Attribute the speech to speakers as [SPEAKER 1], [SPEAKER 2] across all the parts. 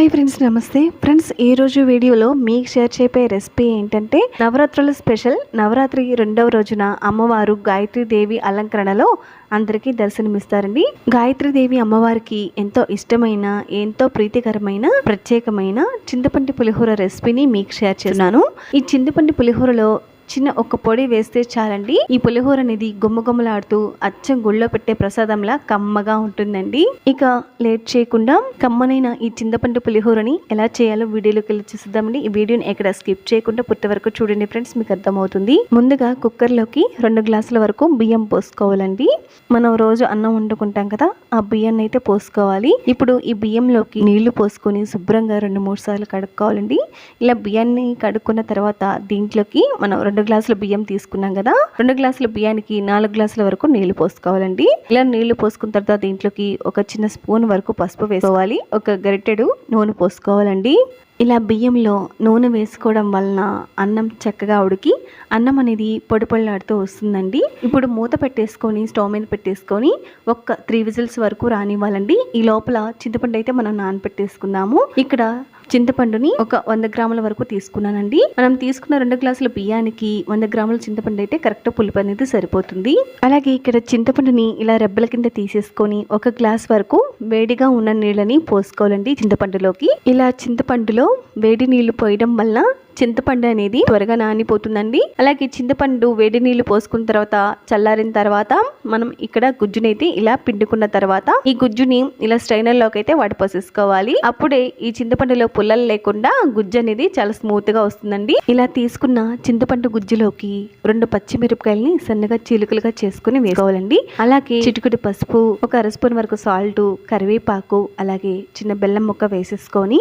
[SPEAKER 1] Hi friends నమస్తే. Friends ఈ రోజు వీడియోలో మీకు షేర్ చేయబోయే రెసిపీ ఏంటంటే నవరాత్రుల స్పెషల్ నవరాత్రి రెండవ రోజున అమ్మవారు గాయత్రి దేవి అలంకరణలో అందరికీ దర్శనమిస్తారండి. గాయత్రి దేవి అమ్మవారికి ఎంతో ఇష్టమైన ఎంతో ప్రీతికరమైన ప్రత్యేకమైన చింతపండి పులిహోర రెసిపీని మీకు షేర్ చేస్తున్నాను. ఈ చింతపండి పులిహోరలో చిన్న ఒక పొడి వేస్తే చాలండి. ఈ పులిహోర అనేది గుమ్మగుమ్మలాడుతూ అచ్చం గుళ్ళో పెట్టే ప్రసాదంలా కమ్మగా ఉంటుందండి. ఇక లేట్ చేయకుండా కమ్మనైన ఈ చింతపండు పులిహోరని ఎలా చేయాలో వీడియోలోకి వెళ్ళి చూసిద్దామండి. ఈ వీడియోని ఎక్కడ స్కిప్ చేయకుండా పుట్టి వరకు చూడండి ఫ్రెండ్స్ మీకు అర్థమవుతుంది. ముందుగా కుక్కర్లోకి రెండు గ్లాసుల వరకు బియ్యం పోసుకోవాలండి. మనం రోజు అన్నం వండుకుంటాం కదా ఆ బియ్యాన్ని అయితే పోసుకోవాలి. ఇప్పుడు ఈ బియ్యంలోకి నీళ్ళు పోసుకొని శుభ్రంగా రెండు మూడు సార్లు కడుక్కోవాలండి. ఇలా బియ్యాన్ని కడుక్కున్న తర్వాత దీంట్లోకి మనం రెండు రెండు గ్లాసుల బియ్యం తీసుకున్నాం కదా. రెండు గ్లాసుల బియ్యానికి నాలుగు గ్లాసుల వరకు నీళ్ళు పోసుకోవాలండి. ఇలా నీళ్ళు పోసుకున్న తర్వాత దీంట్లోకి ఒక చిన్న స్పూన్ వరకు పసుపు వేసుకోవాలి. ఒక గరిటెడు నూనె పోసుకోవాలండి. ఇలా బియ్యంలో నూనె వేసుకోవడం వలన అన్నం చక్కగా ఉడికి అన్నం అనేది పొడిపొళ్ళాడుతూ వస్తుందండి. ఇప్పుడు మూత పెట్టేసుకొని స్టవ్ మీద పెట్టేసుకొని ఒక్క త్రీ విజిల్స్ వరకు రానివ్వాలండి. ఈ లోపల చింతపండు అయితే మనం నానబెట్టేసుకుందాము ఇక్కడ చింతపండుని ఒక వంద గ్రాముల వరకు తీసుకున్నానండి. మనం తీసుకున్న రెండు గ్లాసుల బియ్యానికి వంద గ్రాముల చింతపండు అయితే కరెక్ట్ పులుపు అనేది సరిపోతుంది. అలాగే ఇక్కడ చింతపండుని ఇలా రెబ్బల కింద తీసేసుకొని ఒక గ్లాస్ వరకు వేడిగా ఉన్న నీళ్ళని పోసుకోవాలండి చింతపండులోకి. ఇలా చింతపండులో వేడి నీళ్ళు పోయడం వల్ల చింతపండు అనేది త్వరగా నానిపోతుందండి. అలాగే చింతపండు వేడి నీళ్ళు పోసుకున్న తర్వాత చల్లారిన తర్వాత మనం ఇక్కడ గుజ్జునైతే ఇలా పిండుకున్న తర్వాత ఈ గుజ్జుని ఇలా స్ట్రైనర్లోకి అయితే వడపోసేసుకోవాలి అప్పుడే ఈ చింతపండులో పుల్లలు లేకుండా గుజ్జు అనేది చాలా స్మూత్గా వస్తుందండి. ఇలా తీసుకున్న చింతపండు గుజ్జులోకి రెండు పచ్చిమిరపకాయలని సన్నగా చిలుకలుగా చేసుకుని వేసుకోవాలండి. అలాగే చిటికుడి పసుపు ఒక అర స్పూన్ వరకు సాల్ట్ కరివేపాకు అలాగే చిన్న బెల్లం ముక్క వేసేసుకొని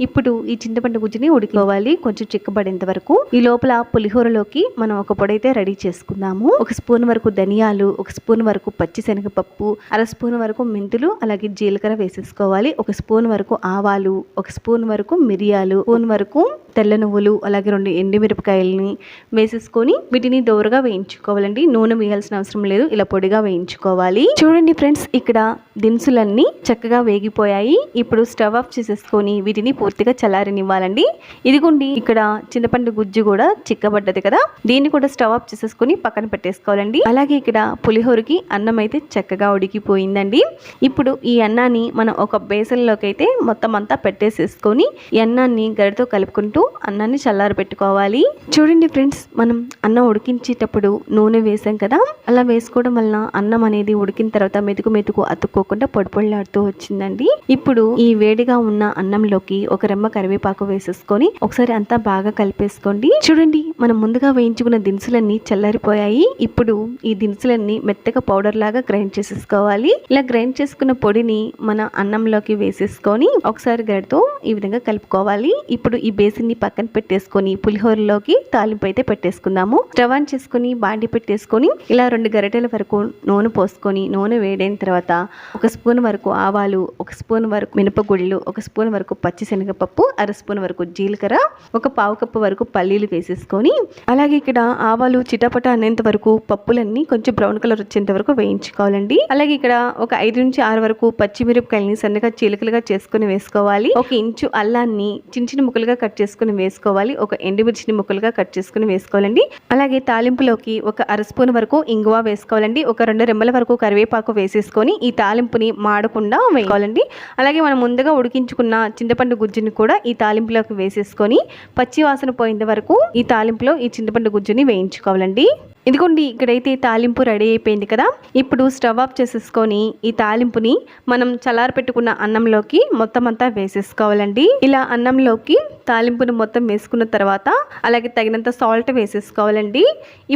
[SPEAKER 1] ఇప్పుడు ఈ చింతపండు గుజ్జుని ఉడికోవాలి కొంచెం చిక్కబడేంత వరకు. ఈ లోపల పులిహోరలోకి మనం ఒక పొడి అయితే రెడీ చేసుకుందాము. ఒక స్పూన్ వరకు ధనియాలు ఒక స్పూన్ వరకు పచ్చి శనగపప్పు అర స్పూన్ వరకు మెంతులు అలాగే జీలకర్ర వేసేసుకోవాలి. ఒక స్పూన్ వరకు ఆవాలు ఒక స్పూన్ వరకు మిరియాలు స్పూన్ వరకు తెల్ల నువ్వులు అలాగే రెండు ఎండుమిరపకాయలని వేసేసుకొని వీటిని దోరగా వేయించుకోవాలండి. నూనె వేయాల్సిన అవసరం లేదు. ఇలా పొడిగా వేయించుకోవాలి. చూడండి ఫ్రెండ్స్ ఇక్కడ దినుసులన్నీ చక్కగా వేగిపోయాయి. ఇప్పుడు స్టవ్ ఆఫ్ చేసేసుకొని వీటిని పూర్తిగా చల్లారనివ్వాలండి. ఇదిగోండి ఇక్కడ చింతపండు గుజ్జు కూడా చిక్కబడ్డది కదా. దీన్ని కూడా స్టవ్ ఆఫ్ చేసేసుకొని పక్కన పెట్టేసుకోవాలండి. అలాగే ఇక్కడ పులిహోరకి అన్నం అయితే చక్కగా ఉడికిపోయిందండి. ఇప్పుడు ఈ అన్నాన్ని మనం ఒక బేసన్లోకి అయితే మొత్తం అంతా పెట్టేసేసుకొని ఈ అన్నాన్ని గరితో కలుపుకుంటూ అన్నాన్ని చల్లారి పెట్టుకోవాలి చూడండి ఫ్రెండ్స్ మనం అన్నం ఉడికించేటప్పుడు నూనె వేసాం కదా. అలా వేసుకోవడం వలన అన్నం అనేది ఉడికిన తర్వాత మెతుకు మెతుకు అతుక్కోకుండా పొడిపొడిలాడుతూ వచ్చిందండి. ఇప్పుడు ఈ వేడిగా ఉన్న అన్నంలోకి ఒక రెమ్మ కరివేపాకు వేసేసుకొని ఒకసారి అంతా బాగా కలిపేసుకోండి. చూడండి మనం ముందుగా వేయించుకున్న దినుసులన్నీ చల్లారిపోయాయి. ఇప్పుడు ఈ దినుసులన్నీ మెత్తగా పౌడర్ లాగా గ్రైండ్ చేసేసుకోవాలి. ఇలా గ్రైండ్ చేసుకున్న పొడిని మన అన్నంలోకి వేసేసుకొని ఒకసారి గడితో ఈ విధంగా కలుపుకోవాలి. ఇప్పుడు ఈ బేసిన్ని పక్కన పెట్టేసుకొని పులిహోరలోకి తాలింపు అయితే పెట్టేసుకుందాము. స్టవ్ ఆన్ చేసుకొని బాండి పెట్టేసుకొని ఇలా రెండు గరిటెల వరకు నూనె పోసుకొని నూనె వేడైన తర్వాత ఒక స్పూన్ వరకు ఆవాలు ఒక స్పూన్ వరకు మినపగుళ్ళు ఒక స్పూన్ వరకు పచ్చి శనగపప్పు అర స్పూన్ వరకు జీలకర్ర ఒక పావు కప్పు వరకు పల్లీలు వేసేసుకొని అలాగే ఇక్కడ ఆవాలు చిటపట అనేంత వరకు పప్పులన్నీ కొంచెం బ్రౌన్ కలర్ వచ్చేంత వరకు వేయించుకోవాలండి. అలాగే ఇక్కడ ఒక ఐదు నుంచి ఆరు వరకు పచ్చిమిరపకాయలని సన్నగా చీలికలుగా చేసుకుని వేసుకోవాలి. ఒక ఇంచు అల్లాన్ని చిన్న చిన్న ముక్కలుగా కట్ చేసుకుని వేసుకోవాలి. ఒక ఎండుమిర్చిని ముక్కలుగా కట్ చేసుకుని వేసుకోవాలండి. అలాగే తాలింపులోకి ఒక అర స్పూన్ వరకు ఇంగువ వేసుకోవాలండి. ఒక రెండు రెమ్మల వరకు కరివేపాకు వేసేసుకొని ఈ తాలింపుని మాడకుండా వేసుకోవాలండి. అలాగే మనం ముందుగా ఉడికించుకున్న చింతపండు గుజ్జుని కూడా ఈ తాలింపులోకి వేసేసుకొని పచ్చి వాసన పోయేంత వరకు ఈ తాలింపులో ఈ చింతపండు గుజ్జుని వేయించుకోవాలండి. ఇదిగోండి ఇక్కడైతే తాలింపు రెడీ అయిపోయింది కదా. ఇప్పుడు స్టవ్ ఆఫ్ చేసేసుకొని ఈ తాలింపుని మనం చల్లారి పెట్టుకున్న అన్నంలోకి మొత్తం అంతా వేసేసుకోవాలండి. ఇలా అన్నంలోకి తాలింపుని మొత్తం వేసుకున్న తర్వాత అలాగే తగినంత సాల్ట్ వేసేసుకోవాలండి.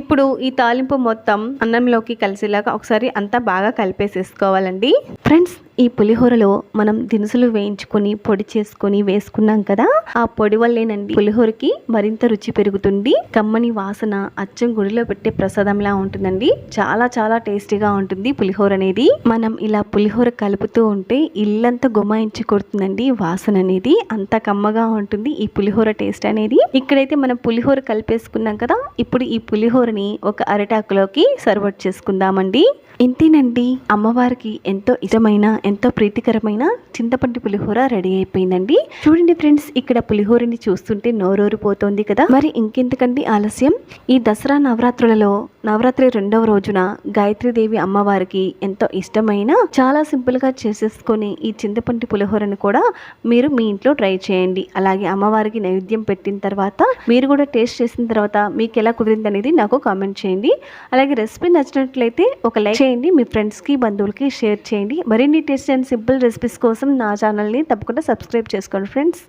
[SPEAKER 1] ఇప్పుడు ఈ తాలింపు మొత్తం అన్నంలోకి కలిసేలాగా ఒకసారి అంతా బాగా కలిపేసేసుకోవాలండి. ఫ్రెండ్స్ ఈ పులిహోరలో మనం దినుసులు వేయించుకొని పొడి చేసుకొని వేసుకున్నాం కదా. ఆ పొడి వల్లేనండి పులిహోరకి మరింత రుచి పెరుగుతుంది. కమ్మని వాసన అచ్చం గుడిలో పెట్టే ప్రసాదంలా ఉంటుందండి. చాలా చాలా టేస్టీగా ఉంటుంది పులిహోర అనేది. మనం ఇలా పులిహోర కలుపుతూ ఉంటే ఇల్లంతా గుమాయించి కొడుతుందండి వాసన అనేది. అంత కమ్మగా ఉంటుంది ఈ పులిహోర టేస్ట్ అనేది. ఇక్కడైతే మనం పులిహోర కలిపేసుకున్నాం కదా ఇప్పుడు ఈ పులిహోరని ఒక అరటాకులోకి సర్వట్ చేసుకుందామండి. ఇంతేనండి అమ్మవారికి ఎంతో ఇష్టమైన ఎంతో ప్రీతికరమైన చింతపండు పులిహోర రెడీ అయిపోయిందండి. చూడండి ఫ్రెండ్స్ ఇక్కడ పులిహోరని చూస్తుంటే నోరూరిపోతోంది కదా. మరి ఇంకెందుకండి ఆలస్యం? ఈ దసరా నవరాత్రులలో నవరాత్రి రెండవ రోజున గాయత్రీదేవి అమ్మవారికి ఎంతో ఇష్టమైన చాలా సింపుల్గా చేసేసుకొని ఈ చింతపండు పులిహోరను కూడా మీరు మీ ఇంట్లో ట్రై చేయండి. అలాగే అమ్మవారికి నైవేద్యం పెట్టిన తర్వాత మీరు కూడా టేస్ట్ చేసిన తర్వాత మీకు ఎలా కుదిరింది అనేది నాకు కామెంట్ చేయండి. అలాగే రెసిపీ నచ్చినట్లయితే ఒక లైక్ చేయండి మీ ఫ్రెండ్స్కి బంధువులకి షేర్ చేయండి. మరిన్ని టేస్ట్ అండ్ సింపుల్ రెసిపీస్ కోసం నా ఛానల్ని తప్పకుండా సబ్స్క్రైబ్ చేసుకోండి ఫ్రెండ్స్